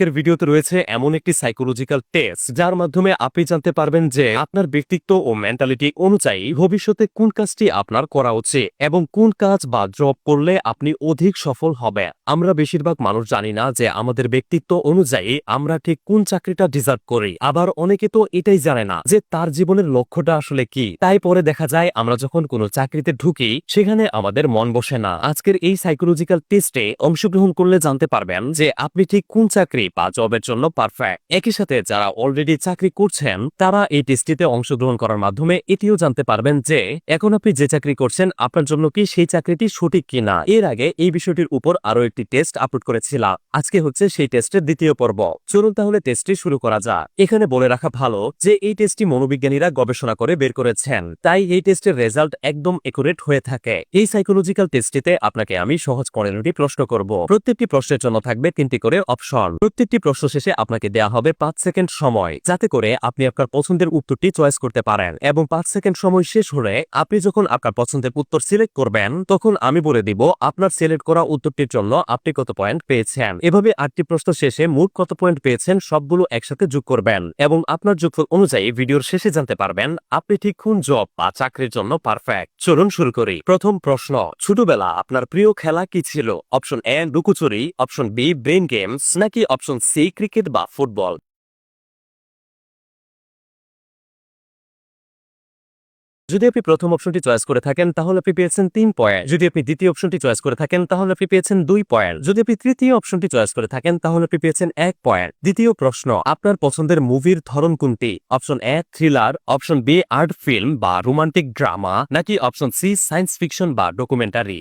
আজকের ভিডিওতে রয়েছে এমন একটি সাইকোলজিক্যাল টেস্ট যার মাধ্যমে আপনি জানতে পারবেন যে আপনার ব্যক্তিত্ব ও মেন্টালিটি অনুযায়ী ভবিষ্যতে কোন কাজটি আপনার করা উচিত এবং কোন কাজ বা জব করলে আপনি অধিক সফল হবে আমরা বেশিরভাগ মানুষ জানি না যে আমাদের ব্যক্তিত্ব অনুযায়ী আমরা ঠিক কোন চাকরিটা ডিজার্ভ করি। আবার অনেকে তো এটাই জানে না যে তার জীবনের লক্ষ্যটা আসলে কি। তাই পরে দেখা যায় আমরা যখন কোনো চাকরিতে ঢুকি, সেখানে আমাদের মন বসে না। আজকের এই সাইকোলজিক্যাল টেস্টে অংশগ্রহণ করলে জানতে পারবেন যে আপনি ঠিক কোন চাকরি বা জবের জন্য পারফেক্ট একই সাথে যারা অলরেডি চাকরি করছেন, তারা এই টেস্টটিতে অংশগ্রহণ করার মাধ্যমে এটিও জানতে পারবেন যে, এখন আপনি যে চাকরি করছেন, আপনার জন্য কি সেই চাকরিটি সঠিক কিনা? এর আগে এই বিষয়টির উপর আরও একটি টেস্ট আপলোড করেছিলাম। আজকে হচ্ছে সেই টেস্টের দ্বিতীয় পর্ব। চলুন তাহলে টেস্টটি শুরু করা যাক। এখানে বলে রাখা ভালো যে, এই টেস্টটি মনোবিজ্ঞানীরা গবেষণা করে বের করেছেন। তাই এই টেস্টের রেজাল্ট একদম একুরেট হয়ে থাকে। এই সাইকোলজিক্যাল টেস্টটিতে আপনাকে আমি সহজ পনেরোটি প্রশ্ন করব। প্রত্যেকটি প্রশ্নের জন্য থাকবে তিনটি করে অপশন প্রত্যেকটি প্রশ্ন শেষে আপনাকে দেয়া হবে পাঁচ সেকেন্ড সময়, যাতে করে আপনি আপনার পছন্দের উত্তরটি চয়েস করতে পারেন। এবং পাঁচ সেকেন্ড সময় শেষ হলে আপনি যখন আপনার পছন্দের উত্তর সিলেক্ট করবেন, তখন আমি বলে দিব আপনার সিলেক্ট করা উত্তরটির জন্য আপনি কত পয়েন্ট পেয়েছেন। এভাবে আটটি প্রশ্ন শেষে মোট কত পয়েন্ট পেয়েছেন সবগুলো একসাথে যোগ করবেন এবং আপনার যোগফল অনুযায়ী ভিডিওর শেষে জানতে পারবেন, আপনি ঠিক কোন জব বা চাকরির জন্য পারফেক্ট চলুন শুরু করি। প্রথম প্রশ্ন, ছোটবেলা আপনার প্রিয় খেলা কি ছিল? অপশন এ লুকোচুরি, অপশন বি ব্রেন গেমস নাকি অপশন সি ক্রিকেট বা ফুটবল যদি আপনি প্রথম অপশনটি চয়েস করে থাকেন, তাহলে আপনি পেয়েছেন তিন পয়েন্ট যদি আপনি দ্বিতীয় অপশনটি চয়েস করে থাকেন, তাহলে আপনি পেয়েছেন দুই পয়েন্ট যদি আপনি তৃতীয় অপশনটি চয়েস করে থাকেন, তাহলে আপনি পেয়েছেন এক পয়েন্ট দ্বিতীয় প্রশ্ন, আপনার পছন্দের মুভির ধরন কোনটি? Option A thriller option B art film বা রোমান্টিক ড্রামা নাকি অপশন সি সায়েন্স ফিকশন বা ডকুমেন্টারি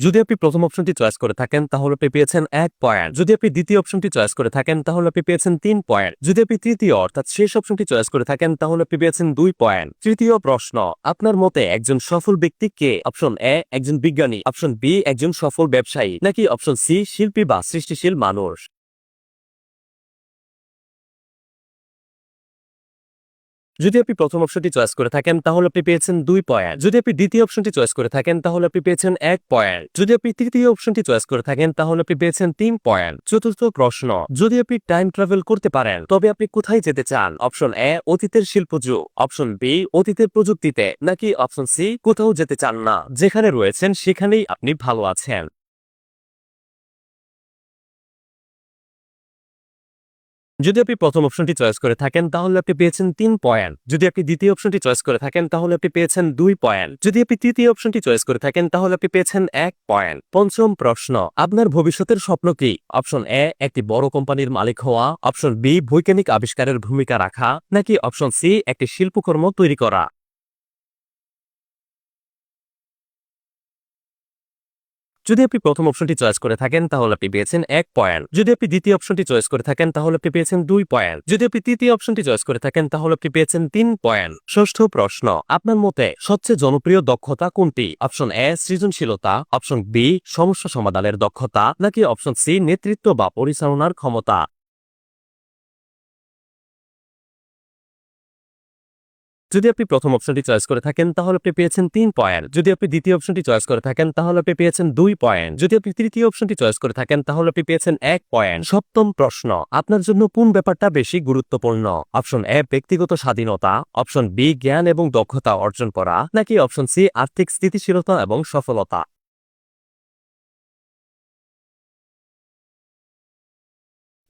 যদি আপনি প্রথম অপশনটি চয়েস করে থাকেন, তাহলে আপনি পেয়েছেন এক পয়েন্ট যদি আপনি দ্বিতীয় অপশনটি চয়েস করে থাকেন, তাহলে আপনি পেয়েছেন তিন পয়েন্ট যদি আপনি তৃতীয়, অর্থাৎ শেষ অপশনটি চয়েস করে থাকেন, তাহলে আপনি পেয়েছেন দুই পয়েন্ট তৃতীয় প্রশ্ন, আপনার মতে একজন সফল ব্যক্তি কে? অপশন এ একজন বিজ্ঞানী। অপশন বি একজন সফল ব্যবসায়ী। নাকি অপশন সি শিল্পী বা সৃষ্টিশীল মানুষ? যদি আপনি প্রথম অপশনটি চয়েস করে থাকেন, তাহলে আপনি পেয়েছেন দুই পয়েন্ট যদি আপনি দ্বিতীয় অপশনটি চয়েস করে থাকেন, তাহলে আপনি পেয়েছেন এক পয়েন্ট যদি আপনি তৃতীয় অপশনটি চয়েস করে থাকেন, তাহলে আপনি পেয়েছেন তিন পয়েন্ট চতুর্থ প্রশ্ন, যদি আপনি টাইম ট্রাভেল করতে পারেন, তবে আপনি কোথায় যেতে চান? অপশন এ অতীতের শিল্পযুগ অপশন বি অতীতের প্রযুক্তিতে। নাকি অপশন সি কোথাও যেতে চান না? যেখানে রয়েছেন, সেখানেই আপনি ভালো আছেন। যদি আপনি প্রথম অপশনটি চয়েস করে থাকেন, তাহলে আপনি পেয়েছেন তিন পয়েন্ট যদি আপনি দ্বিতীয় অপশনটি চয়েস করে থাকেন, তাহলে আপনি পেয়েছেন দুই পয়েন্ট যদি আপনি তৃতীয় অপশনটি চয়েস করে থাকেন, তাহলে আপনি পেয়েছেন এক পয়েন্ট পঞ্চম প্রশ্ন, আপনার ভবিষ্যতের স্বপ্ন কি? অপশন এ একটি বড় কোম্পানির মালিক হওয়া। অপশন বি বৈজ্ঞানিক আবিষ্কারের ভূমিকা রাখা। নাকি অপশন সি একটি শিল্পকর্ম তৈরি করা? যদি আপনি প্রথম অপশনটি চয়েস করে থাকেন, তাহলে আপনি পেয়েছেন এক পয়েন্ট যদি আপনি দ্বিতীয় অপশনটি চয়েস করে থাকেন, তাহলে আপনি পেয়েছেন দুই পয়েন্ট যদি আপনি তৃতীয় অপশনটি চয়েস করে থাকেন, তাহলে আপনি পেয়েছেন তিন পয়েন্ট ষষ্ঠ প্রশ্ন, আপনার মতে সবচেয়ে জনপ্রিয় দক্ষতা কোনটি? অপশন এ সৃজনশীলতা। অপশন বি সমস্যা সমাধানের দক্ষতা। নাকি অপশন সি নেতৃত্ব বা পরিচালনার ক্ষমতা? যদি আপনি প্রথম অপশনটি চয়েস করে থাকেন, তাহলে আপনি পেয়েছেন তিন পয়েন্ট যদি আপনি দ্বিতীয় অপশনটি চয়েস করে থাকেন, তাহলে আপনি পেয়েছেন দুই পয়েন্ট যদি আপনি তৃতীয় অপশনটি চয়েস করে থাকেন, তাহলে আপনি পেয়েছেন এক পয়েন্ট সপ্তম প্রশ্ন, আপনার জন্য কোন ব্যাপারটা বেশি গুরুত্বপূর্ণ? অপশন এ ব্যক্তিগত স্বাধীনতা। অপশন বি জ্ঞান এবং দক্ষতা অর্জন করা। নাকি অপশন সি আর্থিক স্থিতিশীলতা এবং সফলতা?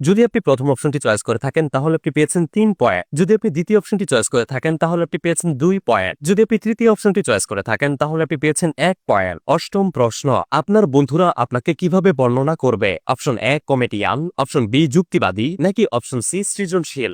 যদি আপনি প্রথম অপশনটি চয়েস করে থাকেন, তাহলে আপনি পেয়েছেন তিন পয়েন্ট যদি আপনি দ্বিতীয় অপশনটি চয়েস করে থাকেন, তাহলে আপনি পেয়েছেন দুই পয়েন্ট যদি আপনি তৃতীয় অপশনটি চয়েস করে থাকেন, তাহলে আপনি পেয়েছেন এক পয়েন্ট অষ্টম প্রশ্ন, আপনার বন্ধুরা আপনাকে কীভাবে বর্ণনা করবে? Option A comedian option B যুক্তিবাদী। নাকি অপশন সি সৃজনশীল?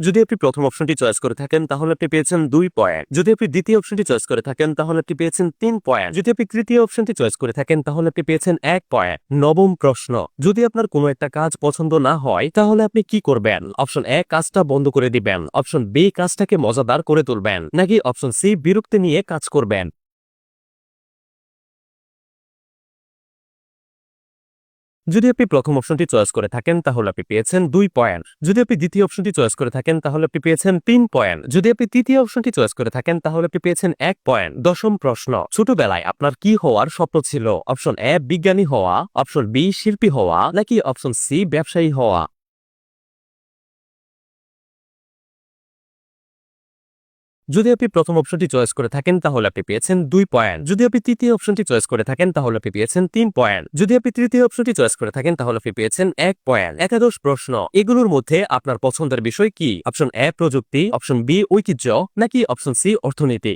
যদি আপনি প্রথম অপশনটি চয়েস করে থাকেন, তাহলে আপনি পেয়েছেন দুই পয়েন্ট যদি আপনি দ্বিতীয় অপশনটি চয়েস করে থাকেন, তাহলে আপনি পেয়েছেন তিন পয়েন্ট যদি আপনি তৃতীয় অপশনটি চয়েস করে থাকেন, তাহলে আপনি পেয়েছেন এক পয়েন্ট নবম প্রশ্ন, যদি আপনার কোনো একটা কাজ পছন্দ না হয়, তাহলে আপনি কি করবেন? অপশন এ কাজটা বন্ধ করে দিবেন। অপশন বি কাজটাকে মজাদার করে তুলবেন। নাকি অপশন সি বিরক্তি নিয়ে কাজ করবেন? যদি আপনি প্রথম অপশনটি চয়েস করে থাকেন, তাহলে আপনি পেয়েছেন দুই পয়েন্ট যদি আপনি দ্বিতীয় অপশনটি চয়েস করে থাকেন, তাহলে আপনি পেয়েছেন তিন পয়েন্ট যদি আপনি তৃতীয় অপশনটি চয়েস করে থাকেন, তাহলে আপনি পেয়েছেন এক পয়েন্ট দশম প্রশ্ন, ছোটবেলায় আপনার কি হওয়ার স্বপ্ন ছিল? অপশন এ বিজ্ঞানী হওয়া অপশন বি শিল্পী হওয়া, নাকি অপশন সি ব্যবসায়ী হওয়া? যদি আপনি প্রথম অপশনটি চয়েস করে থাকেন, তাহলে আপনি পেয়েছেন দুই পয়েন্ট যদি আপনি তৃতীয় অপশনটি চয়েস করে থাকেন, তাহলে আপনি পেয়েছেন তিন পয়েন্ট যদি আপনি তৃতীয় অপশনটি চয়েস করে থাকেন, তাহলে আপনি পেয়েছেন এক পয়েন্ট একাদশ প্রশ্ন, এগুলোর মধ্যে আপনার পছন্দের বিষয় কি? অপশন এ প্রযুক্তি অপশন বি ঐতিহ্য, নাকি অপশন সি অর্থনীতি?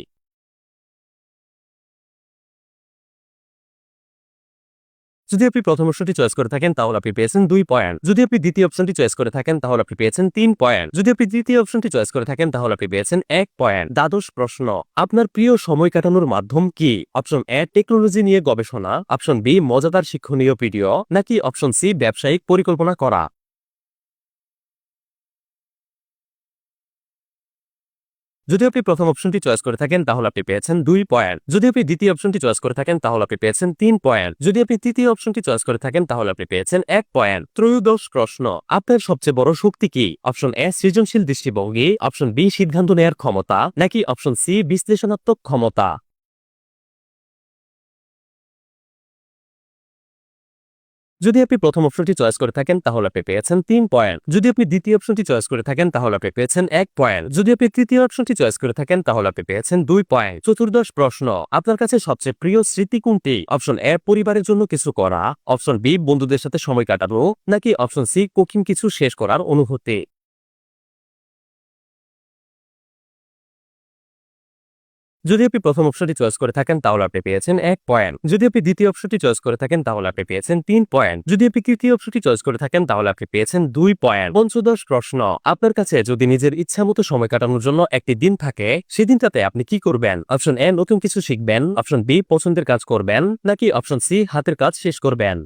যদি আপনি প্রথম অপশনটি চয়েস করে থাকেন, তাহলে আপনি পেয়েছেন দুই পয়েন্ট যদি আপনি দ্বিতীয় অপশনটি চয়েস করে থাকেন, তাহলে আপনি পেয়েছেন তিন পয়েন্ট যদি আপনি তৃতীয় অপশনটি চয়েস করে থাকেন, তাহলে আপনি পেয়েছেন এক পয়েন্ট দ্বাদশ প্রশ্ন, আপনার প্রিয় সময় কাটানোর মাধ্যম কি? অপশন এ টেকনোলজি নিয়ে গবেষণা। অপশন বি মজাদার শিক্ষণীয় ভিডিও নাকি অপশন সি ব্যবসায়িক পরিকল্পনা করা? যদি আপনি প্রথম অপশনটি চয়েস করে থাকেন, তাহলে আপনি পেয়েছেন দুই পয়েন্ট যদি আপনি দ্বিতীয় অপশনটি চয়েস করে থাকেন, তাহলে আপনি পেয়েছেন তিন পয়েন্ট যদি আপনি তৃতীয় অপশনটি চয়েস করে থাকেন, তাহলে আপনি পেয়েছেন এক পয়েন্ট ত্রয়োদশ প্রশ্ন, আপনার সবচেয়ে বড় শক্তি কি? অপশন এ সৃজনশীল দৃষ্টিভঙ্গি অপশন বি সিদ্ধান্ত নেয়ার ক্ষমতা, নাকি অপশন সি বিশ্লেষণাত্মক ক্ষমতা? যদি আপনি প্রথম অপশনটি চয়েস করে থাকেন, তাহলে আপনি পেয়েছেন তিন পয়েন্ট। যদি আপনি দ্বিতীয় অপশনটি চয়েস করে থাকেন, তাহলে আপনি পেয়েছেন এক পয়েন্ট। যদি আপনি তৃতীয় অপশনটি চয়েস করে থাকেন, তাহলে আপনি পেয়েছেন দুই পয়েন্ট। চতুর্দশ প্রশ্ন, আপনার কাছে সবচেয়ে প্রিয় স্মৃতি কোনটি? অপশন এ, পরিবারের জন্য কিছু করা। অপশন বি, বন্ধুদের সাথে সময় কাটানো। নাকি অপশন সি কোকিং কিছু শেষ করার অনুভূতি? যদি আপনি প্রথম অপশনটি চয়েস করে থাকেন, তাহলে আপনি পেয়েছেন এক পয়েন্ট যদি আপনি দ্বিতীয় অপশনটি চয়েস করে থাকেন, তাহলে আপনি পেয়েছেন তিন পয়েন্ট যদি আপনি তৃতীয় অপশনটি চয়েস করে থাকেন, তাহলে আপনি পেয়েছেন দুই পয়েন্ট পঞ্চদশ প্রশ্ন। আপনার কাছে যদি নিজের ইচ্ছা মতো সময় কাটানোর জন্য একটি দিন থাকে সেদিনটাতে আপনি কি করবেন? অপশন এ নতুন কিছু শিখবেন। অপশন বি পছন্দের কাজ করবেন। নাকি অপশন সি হাতের কাজ শেষ করবেন?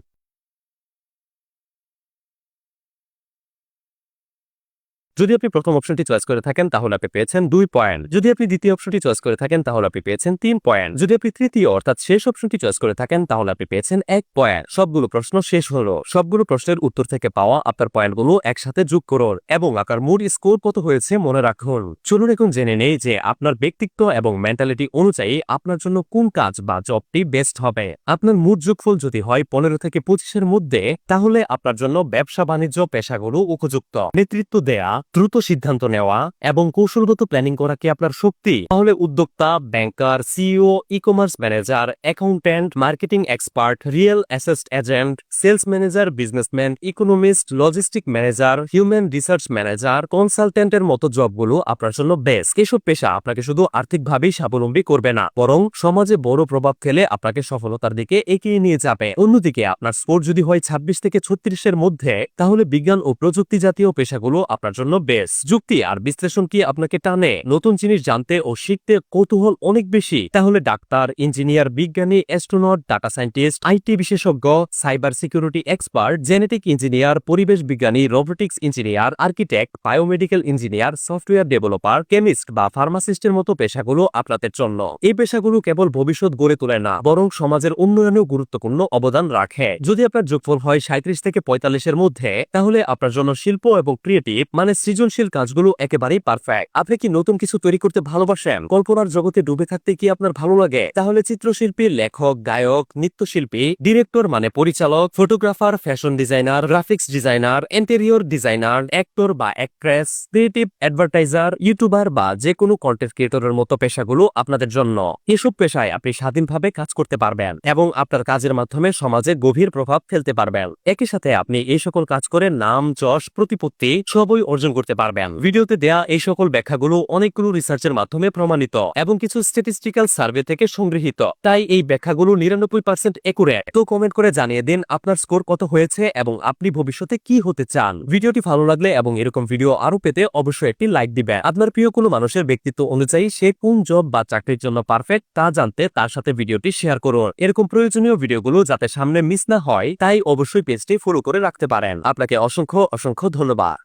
যদি আপনি প্রথম অপশনটি চয়েস করে থাকেন, তাহলে আপনি পেয়েছেন দুই পয়েন্ট যদি আপনি দ্বিতীয় অপশনটি চয়েস করে থাকেন, তাহলে আপনি পেয়েছেন তিন পয়েন্ট যদি আপনি তৃতীয় অর্থাৎ শেষ অপশনটি চয়েস করে থাকেন, তাহলে আপনি পেয়েছেন এক পয়েন্ট সবগুলো প্রশ্ন শেষ হলো। সবগুলো প্রশ্নের উত্তর থেকে পাওয়া আপনার পয়েন্টগুলো একসাথে যোগ করুন এবং আপনার মুড স্কোর কত হয়েছে মনে রাখুন। চলুন এখন জেনে নেই যে আপনার ব্যক্তিত্ব এবং মেন্টালিটি অনুযায়ী আপনার জন্য কোন কাজ বা জবটি বেস্ট হবে। আপনার মুড যোগফল যদি হয় পনেরো থেকে পঁচিশের মধ্যে, তাহলে আপনার জন্য ব্যবসা বাণিজ্য পেশাগুলো উপযুক্ত। নেতৃত্ব দেয়া দ্রুত সিদ্ধান্ত নেওয়া এবং কৌশলগত প্ল্যানিং করা কি আপনার শক্তি? তাহলে উদ্যোক্তা banker CEO e commerce manager accountant marketing expert real asset agent sales manager businessman economist logistic manager human research manager কনসালটেন্টের মতো জবগুলো আপনার জন্য বেস্ট এসব পেশা আপনাকে শুধু আর্থিকভাবেই স্বাবলম্বী করবে না, বরং সমাজে বড় প্রভাব ফেলে আপনাকে সফলতার দিকে এগিয়ে নিয়ে যাবে। অন্যদিকে আপনার স্কোর যদি হয় ছাব্বিশ থেকে ছত্রিশের মধ্যে, তাহলে বিজ্ঞান ও প্রযুক্তি জাতীয় পেশাগুলো আপনার জন্য বেস্ট যুক্তি আর বিশ্লেষণ কি আপনাকে টানে? নতুন জিনিস জানতে ও শিখতে কৌতূহল অনেক বেশি। তাহলে ডাক্তার, ইঞ্জিনিয়ার, বিজ্ঞানী, অ্যাস্ট্রোনট, ডাটা সায়েন্টিস্ট আইটি বিশেষজ্ঞ, cyber security expert, genetic engineer, পরিবেশ বিজ্ঞানী, robotics engineer, architect, biomedical engineer, software developer, chemist বা ফার্মাসিস্টের মতো পেশাগুলো আপনাদের জন্য। এই পেশাগুলো কেবল ভবিষ্যৎ গড়ে তোলে না, বরং সমাজের উন্নয়নেও গুরুত্বপূর্ণ অবদান রাখে। যদি আপনার যোগফল হয় সাঁত্রিশ থেকে পঁয়তাল্লিশের মধ্যে, তাহলে আপনার জন্য শিল্প এবং ক্রিয়েটিভ মানে সৃজনশীল কাজগুলো একেবারেই পারফেক্ট আপনি কি নতুন কিছু তৈরি করতে ভালোবাসেন? কল্পনার জগতে ডুবে থাকতে কি আপনার ভালো লাগে? তাহলে চিত্রশিল্পী, লেখক, গায়ক, নৃত্যশিল্পী ডিরেক্টর মানে পরিচালক photographer fashion designer graphics designer interior designer actor বা অ্যাক্ট্রেস ক্রিয়েটিভ অ্যাডভার্টাইজার ইউটিউবার বা যে কোনো কন্টেন্ট ক্রিয়েটরের মতো পেশাগুলো আপনাদের জন্য। এসব পেশায় আপনি স্বাধীনভাবে কাজ করতে পারবেন এবং আপনার কাজের মাধ্যমে সমাজে গভীর প্রভাব ফেলতে পারবেন। একই সাথে আপনি এই সকল কাজ করে নাম, যশ, প্রতিপত্তি সবই অর্জন করতে পারবেন। ভিডিওতে দেয়া এই সকল ব্যাখ্যাগুলো অনেকগুলো রিসার্চের মাধ্যমে প্রমাণিত এবং কিছু স্ট্যাটিস্টিক্যাল সার্ভে থেকে সংগৃহীত। তাই এই ব্যাখ্যাগুলো নিরানব্বই পার্সেন্ট একুরেট তো কমেন্ট করে জানিয়ে দিন আপনার স্কোর কত হয়েছে এবং আপনি ভবিষ্যতে কি হতে চান। ভিডিওটি ভালো লাগলে এবং এরকম ভিডিও আরও পেতে অবশ্যই একটি লাইক দিবেন। আপনার প্রিয় কোনো মানুষের ব্যক্তিত্ব অনুযায়ী সে কোন জব বা চাকরির জন্য পারফেক্ট তা জানতে তার সাথে ভিডিওটি শেয়ার করুন। এরকম প্রয়োজনীয় ভিডিওগুলো যাতে সামনে মিস না হয়, তাই অবশ্যই পেজটি ফলো করে রাখতে পারেন। আপনাকে অসংখ্য অসংখ্য ধন্যবাদ।